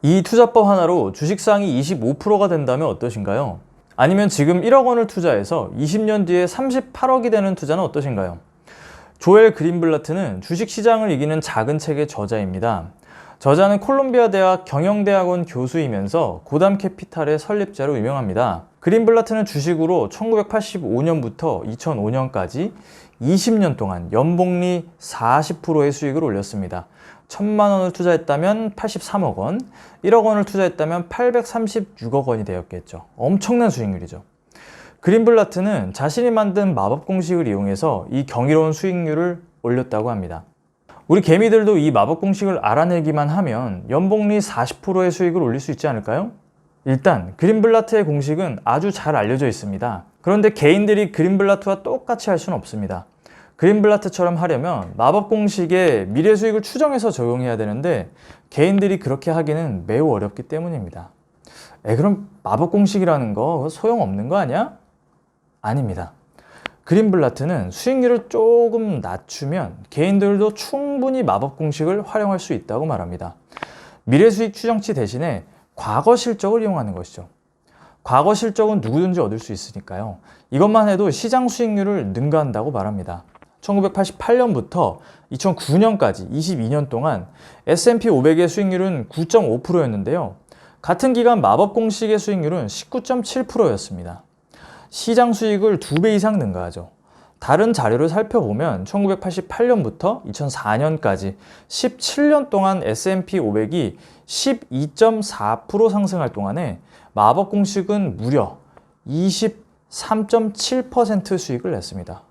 이 투자법 하나로 주식상이 25%가 된다면 어떠신가요? 아니면 지금 1억 원을 투자해서 20년 뒤에 38억이 되는 투자는 어떠신가요? 조엘 그린블라트는 주식시장을 이기는 작은 책의 저자입니다. 저자는 콜롬비아 대학 경영대학원 교수이면서 고담 캐피탈의 설립자로 유명합니다. 그린블라트는 주식으로 1985년부터 2005년까지 20년 동안 연복리 40%의 수익을 올렸습니다. 1000만 원을 투자했다면 83억 원, 1억 원을 투자했다면 836억 원이 되었겠죠. 엄청난 수익률이죠. 그린블라트는 자신이 만든 마법 공식을 이용해서 이 경이로운 수익률을 올렸다고 합니다. 우리 개미들도 이 마법 공식을 알아내기만 하면 연복리 40%의 수익을 올릴 수 있지 않을까요? 일단 그린블라트의 공식은 아주 잘 알려져 있습니다. 그런데 개인들이 그린블라트와 똑같이 할 수는 없습니다. 그린블라트처럼 하려면 마법 공식에 미래 수익을 추정해서 적용해야 되는데 개인들이 그렇게 하기는 매우 어렵기 때문입니다. 에 그럼 마법 공식이라는 거 소용없는 거 아니야? 아닙니다. 그린블라트는 수익률을 조금 낮추면 개인들도 충분히 마법 공식을 활용할 수 있다고 말합니다. 미래 수익 추정치 대신에 과거 실적을 이용하는 것이죠. 과거 실적은 누구든지 얻을 수 있으니까요. 이것만 해도 시장 수익률을 능가한다고 말합니다. 1988년부터 2009년까지 22년 동안 S&P 500의 수익률은 9.5%였는데요. 같은 기간 마법 공식의 수익률은 19.7%였습니다. 시장 수익을 두배 이상 능가하죠. 다른 자료를 살펴보면 1988년부터 2004년까지 17년 동안 S&P 500이 12.4% 상승할 동안에 마법 공식은 무려 23.7% 수익을 냈습니다.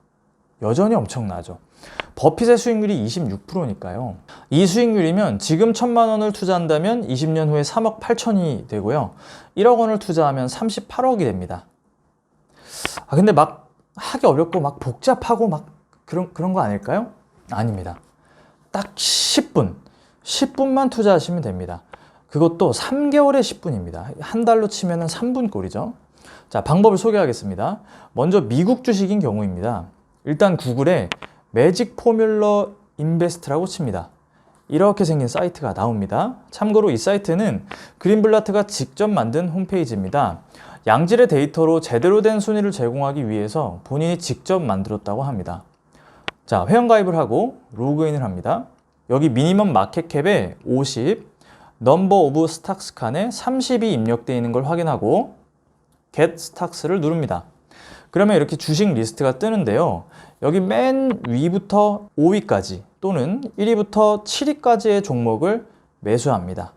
여전히 엄청나죠. 버핏의 수익률이 26%니까요. 이 수익률이면 지금 천만 원을 투자한다면 20년 후에 3억 8천이 되고요. 1억 원을 투자하면 38억이 됩니다. 아, 근데 막 하기 어렵고 막 복잡하고 막 그런, 그런 거 아닐까요? 아닙니다. 딱 10분, 10분만 투자하시면 됩니다. 그것도 3개월에 10분입니다. 한 달로 치면 3분 꼴이죠. 자, 방법을 소개하겠습니다. 먼저 미국 주식인 경우입니다. 일단 구글에 매직 포뮬러 인베스트라고 칩니다. 이렇게 생긴 사이트가 나옵니다. 참고로 이 사이트는 그린블라트가 직접 만든 홈페이지입니다. 양질의 데이터로 제대로 된 순위를 제공하기 위해서 본인이 직접 만들었다고 합니다. 자, 회원가입을 하고 로그인을 합니다. 여기 미니멈 마켓캡에 50, 넘버 오브 스탁스 칸에 30이 입력되어 있는 걸 확인하고 get 스탁스를 누릅니다. 그러면 이렇게 주식 리스트가 뜨는데요. 여기 맨 위부터 5위까지 또는 1위부터 7위까지의 종목을 매수합니다.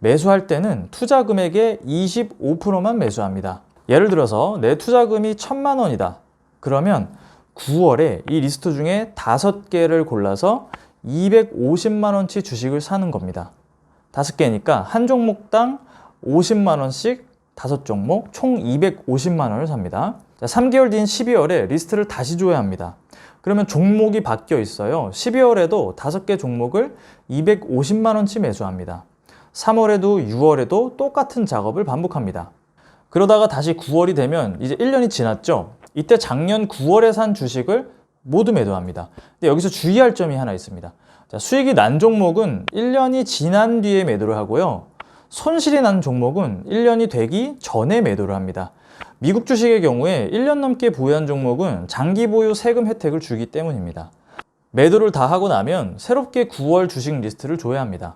매수할 때는 투자 금액의 25%만 매수합니다. 예를 들어서 내 투자금이 1000만 원이다. 그러면 9월에 이 리스트 중에 5개를 골라서 250만 원치 주식을 사는 겁니다. 5개니까 한 종목당 50만 원씩 5종목 총 250만 원을 삽니다. 자, 3개월 뒤인 12월에 리스트를 다시 줘야 합니다. 그러면 종목이 바뀌어 있어요. 12월에도 5개 종목을 250만 원치 매수합니다. 3월에도 6월에도 똑같은 작업을 반복합니다. 그러다가 다시 9월이 되면 이제 1년이 지났죠. 이때 작년 9월에 산 주식을 모두 매도합니다. 근데 여기서 주의할 점이 하나 있습니다. 자, 수익이 난 종목은 1년이 지난 뒤에 매도를 하고요. 손실이 난 종목은 1년이 되기 전에 매도를 합니다. 미국 주식의 경우에 1년 넘게 보유한 종목은 장기 보유 세금 혜택을 주기 때문입니다. 매도를 다 하고 나면 새롭게 9월 주식 리스트를 줘야 합니다.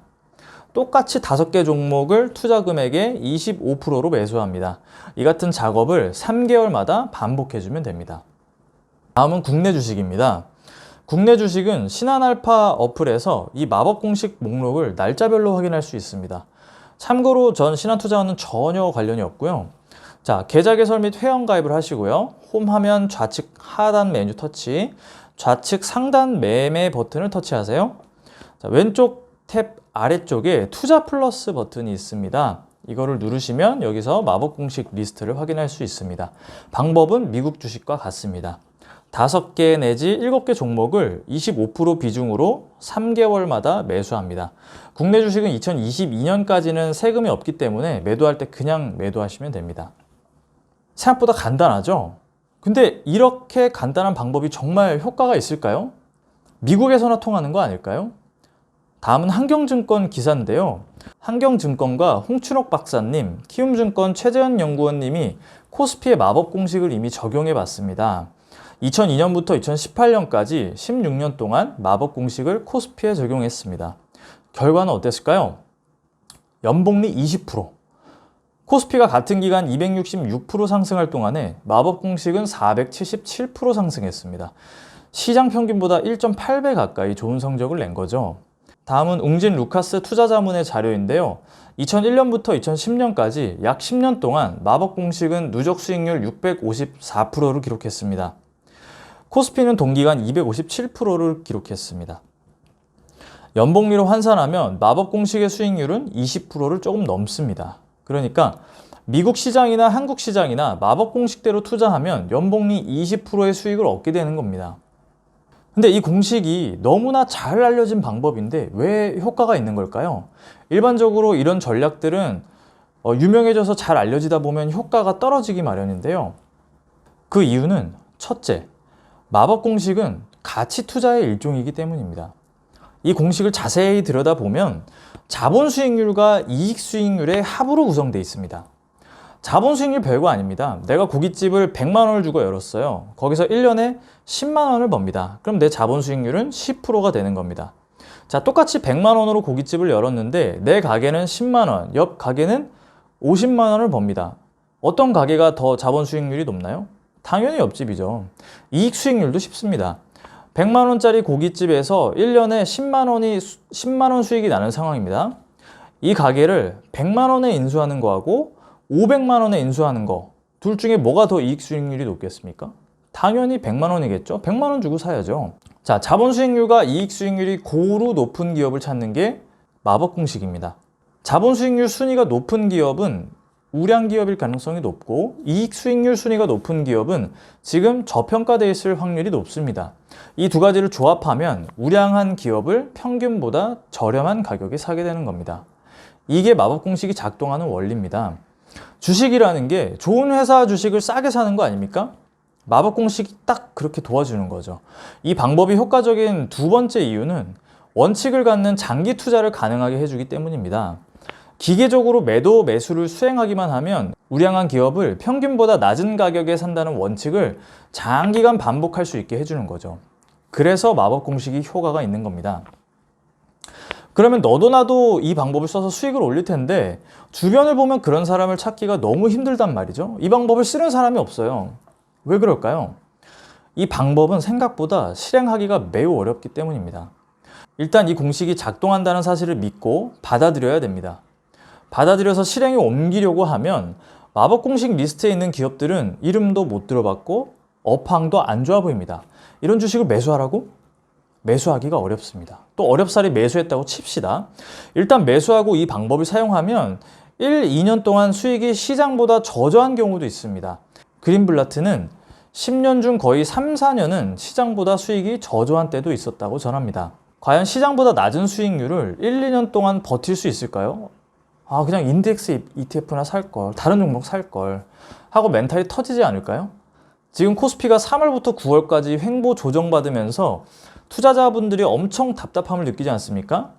똑같이 5개 종목을 투자 금액의 25%로 매수합니다. 이 같은 작업을 3개월마다 반복해주면 됩니다. 다음은 국내 주식입니다. 국내 주식은 신한알파 어플에서 이 마법 공식 목록을 날짜별로 확인할 수 있습니다. 참고로 전 신한투자와는 전혀 관련이 없고요. 자, 계좌 개설 및 회원 가입을 하시고요. 홈 화면 좌측 하단 메뉴 터치, 좌측 상단 매매 버튼을 터치하세요. 자, 왼쪽 탭 아래쪽에 투자 플러스 버튼이 있습니다. 이거를 누르시면 여기서 마법 공식 리스트를 확인할 수 있습니다. 방법은 미국 주식과 같습니다. 5개 내지 7개 종목을 25% 비중으로 3개월마다 매수합니다. 국내 주식은 2022년까지는 세금이 없기 때문에 매도할 때 그냥 매도하시면 됩니다. 생각보다 간단하죠? 근데 이렇게 간단한 방법이 정말 효과가 있을까요? 미국에서나 통하는 거 아닐까요? 다음은 한경증권 기사인데요. 한경증권과 홍춘옥 박사님, 키움증권 최재현 연구원님이 코스피의 마법 공식을 이미 적용해 봤습니다. 2002년부터 2018년까지 16년 동안 마법 공식을 코스피에 적용했습니다. 결과는 어땠을까요? 연복리 20%. 코스피가 같은 기간 266% 상승할 동안에 마법 공식은 477% 상승했습니다. 시장 평균보다 1.8배 가까이 좋은 성적을 낸 거죠. 다음은 웅진 루카스 투자자문의 자료인데요. 2001년부터 2010년까지 약 10년 동안 마법 공식은 누적 수익률 654%를 기록했습니다. 코스피는 동기간 257%를 기록했습니다. 연복리로 환산하면 마법 공식의 수익률은 20%를 조금 넘습니다. 그러니까 미국 시장이나 한국 시장이나 마법 공식대로 투자하면 연복리 20%의 수익을 얻게 되는 겁니다. 근데 이 공식이 너무나 잘 알려진 방법인데 왜 효과가 있는 걸까요? 일반적으로 이런 전략들은 어, 유명해져서 잘 알려지다 보면 효과가 떨어지기 마련인데요. 그 이유는 첫째, 마법 공식은 가치 투자의 일종이기 때문입니다. 이 공식을 자세히 들여다보면 자본 수익률과 이익 수익률의 합으로 구성되어 있습니다. 자본 수익률 별거 아닙니다. 내가 고깃집을 100만 원을 주고 열었어요. 거기서 1년에 10만 원을 법니다. 그럼 내 자본 수익률은 10%가 되는 겁니다. 자, 똑같이 100만 원으로 고깃집을 열었는데 내 가게는 10만 원, 옆 가게는 50만 원을 법니다. 어떤 가게가 더 자본 수익률이 높나요? 당연히 옆집이죠. 이익 수익률도 쉽습니다. 100만 원짜리 고깃집에서 1년에 10만 원이 10만 원 수익이 나는 상황입니다. 이 가게를 100만 원에 인수하는 거하고 500만 원에 인수하는 거 둘 중에 뭐가 더 이익 수익률이 높겠습니까? 당연히 100만 원이겠죠. 100만 원 주고 사야죠. 자, 자본 수익률과 이익 수익률이 고루 높은 기업을 찾는 게 마법 공식입니다. 자본 수익률 순위가 높은 기업은 우량 기업일 가능성이 높고 이익 수익률 순위가 높은 기업은 지금 저평가되어 있을 확률이 높습니다. 이 두 가지를 조합하면 우량한 기업을 평균보다 저렴한 가격에 사게 되는 겁니다. 이게 마법 공식이 작동하는 원리입니다. 주식이라는 게 좋은 회사 주식을 싸게 사는 거 아닙니까? 마법 공식이 딱 그렇게 도와주는 거죠. 이 방법이 효과적인 두 번째 이유는 원칙을 갖는 장기 투자를 가능하게 해주기 때문입니다. 기계적으로 매도 매수를 수행하기만 하면 우량한 기업을 평균보다 낮은 가격에 산다는 원칙을 장기간 반복할 수 있게 해주는 거죠. 그래서 마법 공식이 효과가 있는 겁니다. 그러면 너도 나도 이 방법을 써서 수익을 올릴 텐데 주변을 보면 그런 사람을 찾기가 너무 힘들단 말이죠. 이 방법을 쓰는 사람이 없어요. 왜 그럴까요? 이 방법은 생각보다 실행하기가 매우 어렵기 때문입니다. 일단 이 공식이 작동한다는 사실을 믿고 받아들여야 됩니다. 받아들여서 실행에 옮기려고 하면 마법 공식 리스트에 있는 기업들은 이름도 못 들어봤고 업황도 안 좋아 보입니다. 이런 주식을 매수하라고? 매수하기가 어렵습니다. 또 어렵사리 매수했다고 칩시다. 일단 매수하고 이 방법을 사용하면 1, 2년 동안 수익이 시장보다 저조한 경우도 있습니다. 그린블라트는 10년 중 거의 3, 4년은 시장보다 수익이 저조한 때도 있었다고 전합니다. 과연 시장보다 낮은 수익률을 1, 2년 동안 버틸 수 있을까요? 아, 그냥 인덱스 ETF나 살 걸, 다른 종목 살 걸 하고 멘탈이 터지지 않을까요? 지금 코스피가 3월부터 9월까지 횡보 조정받으면서 투자자분들이 엄청 답답함을 느끼지 않습니까?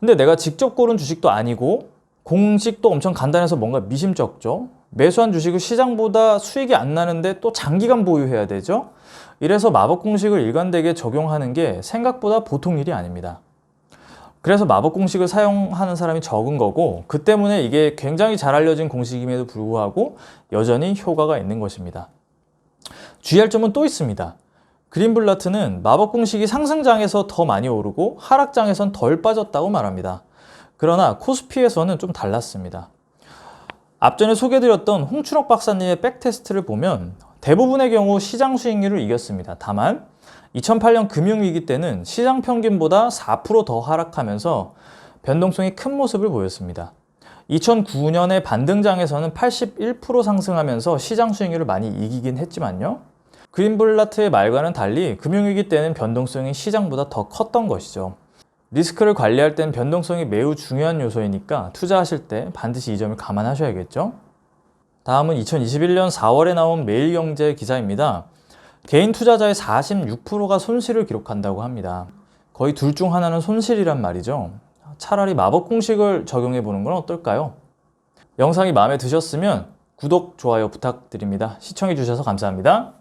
근데 내가 직접 고른 주식도 아니고 공식도 엄청 간단해서 뭔가 미심쩍죠. 매수한 주식을 시장보다 수익이 안 나는데 또 장기간 보유해야 되죠. 이래서 마법 공식을 일관되게 적용하는 게 생각보다 보통 일이 아닙니다. 그래서 마법 공식을 사용하는 사람이 적은 거고 그 때문에 이게 굉장히 잘 알려진 공식임에도 불구하고 여전히 효과가 있는 것입니다. 주의할 점은 또 있습니다. 그린블라트는 마법 공식이 상승장에서 더 많이 오르고 하락장에선 덜 빠졌다고 말합니다. 그러나 코스피에서는 좀 달랐습니다. 앞전에 소개드렸던 홍춘옥 박사님의 백테스트를 보면 대부분의 경우 시장 수익률을 이겼습니다. 다만 2008년 금융위기 때는 시장 평균보다 4%더 하락하면서 변동성이 큰 모습을 보였습니다. 2009년의 반등장에서는 81% 상승하면서 시장 수익률을 많이 이기긴 했지만요. 그린블라트의 말과는 달리 금융위기 때는 변동성이 시장보다 더 컸던 것이죠. 리스크를 관리할 땐 변동성이 매우 중요한 요소이니까 투자하실 때 반드시 이 점을 감안하셔야겠죠. 다음은 2021년 4월에 나온 매일경제 기사입니다. 개인 투자자의 46%가 손실을 기록한다고 합니다. 거의 둘 중 하나는 손실이란 말이죠. 차라리 마법 공식을 적용해 보는 건 어떨까요? 영상이 마음에 드셨으면 구독, 좋아요 부탁드립니다. 시청해 주셔서 감사합니다.